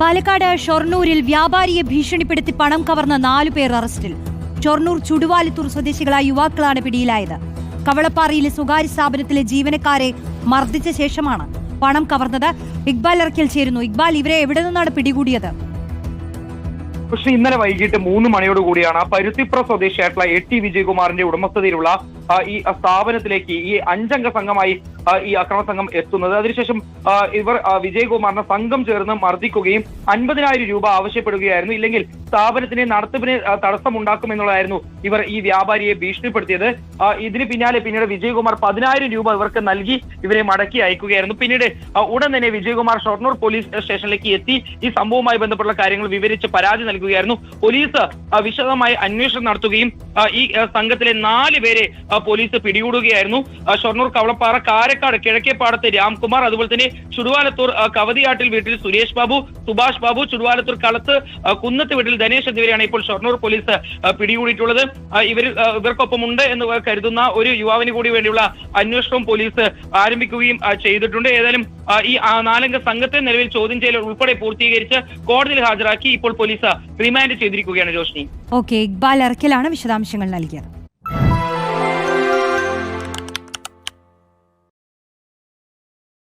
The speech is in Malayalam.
പാലക്കാട് ഷൊർണൂരിൽ വ്യാപാരിയെ ഭീഷണിപ്പെടുത്തി പണം കവർന്ന നാലു പേർ അറസ്റ്റിൽ. ഷൊർണൂർ ചുടുവാലിത്തൂർ സ്വദേശികളായ യുവാക്കളാണ് പിടിയിലായത്. കവളപ്പാറയിലെ സ്വകാര്യ സ്ഥാപനത്തിലെ ജീവനക്കാരെ മർദ്ദിച്ച ശേഷമാണ് പണം കവർന്നത്. ഇക്ബാൽ ഇറക്കിൽ ചേരുന്നു. ഇക്ബാൽ ഇവരെ എവിടെ നിന്നാണ് പിടികൂടിയത്? പക്ഷേ ഇന്നലെ വൈകിട്ട് മൂന്ന് മണിയോട് കൂടിയാണ് പരുത്തിപ്ര സ്വദേശിയായിട്ടുള്ള എ ടി വിജയകുമാറിന്റെ ഉടമസ്ഥതയിലുള്ള ഈ സ്ഥാപനത്തിലേക്ക് ഈ അഞ്ചംഗ സംഘമായി ഈ അക്രമ സംഘം എത്തുന്നത്. അതിനുശേഷം ഇവർ വിജയകുമാറിനെ സംഘം ചേർന്ന് മർദ്ദിക്കുകയും അൻപതിനായിരം രൂപ ആവശ്യപ്പെടുകയായിരുന്നു. ഇല്ലെങ്കിൽ സ്ഥാപനത്തിന് നടത്തിപ്പിന് തടസ്സമുണ്ടാക്കുമെന്നുള്ളതായിരുന്നു ഇവർ ഈ വ്യാപാരിയെ ഭീഷണിപ്പെടുത്തിയത്. ഇതിന് പിന്നാലെ പിന്നീട് വിജയകുമാർ പതിനായിരം രൂപ ഇവർക്ക് നൽകി ഇവരെ മടക്കി അയക്കുകയായിരുന്നു. പിന്നീട് ഉടൻ തന്നെ വിജയകുമാർ ഷൊർണൂർ പോലീസ് സ്റ്റേഷനിലേക്ക് എത്തി ഈ സംഭവവുമായി ബന്ധപ്പെട്ട കാര്യങ്ങൾ വിവരിച്ച് പരാതി നൽകുകയായിരുന്നു. പോലീസ് വിശദമായി അന്വേഷണം നടത്തുകയും ഈ സംഘത്തിലെ നാല് പേരെ പോലീസ് പിടികൂടുകയായിരുന്നു. ഷൊർണൂർ കവളപ്പാറ കാരക്കാട് കിഴക്കേപ്പാടത്ത് രാംകുമാർ അതുപോലെ തന്നെ ചുടുവാലത്തൂർ കവതിയാട്ടിൽ വീട്ടിൽ സുരേഷ് ബാബു സുഭാഷ് ബാബു ചുടുവാലത്തൂർ കളത്ത് കുന്നത്ത് വീട്ടിൽ ധനേഷ് എന്നിവരെയാണ് ഇപ്പോൾ ഷൊർണൂർ പോലീസ് പിടികൂടിയിട്ടുള്ളത്. ഇവർ ഇവർക്കൊപ്പം ഉണ്ട് എന്ന് കരുതുന്ന ഒരു യുവാവിന് കൂടി വേണ്ടിയുള്ള അന്വേഷണവും പോലീസ് ആരംഭിക്കുകയും ചെയ്തിട്ടുണ്ട്. ഏതായാലും ഈ നാലംഗ സംഘത്തെ നിലവിൽ ചോദ്യം ചെയ്യൽ ഉൾപ്പെടെ പൂർത്തീകരിച്ച് കോടതിയിൽ ഹാജരാക്കി ഇപ്പോൾ പോലീസ് റിമാൻഡ് ചെയ്തിരിക്കുകയാണ് രോഷ്നി ഓക്കെ ഇക്ബാൽ അറക്കലാണ് വിശദാംശങ്ങൾ നൽകിയത്.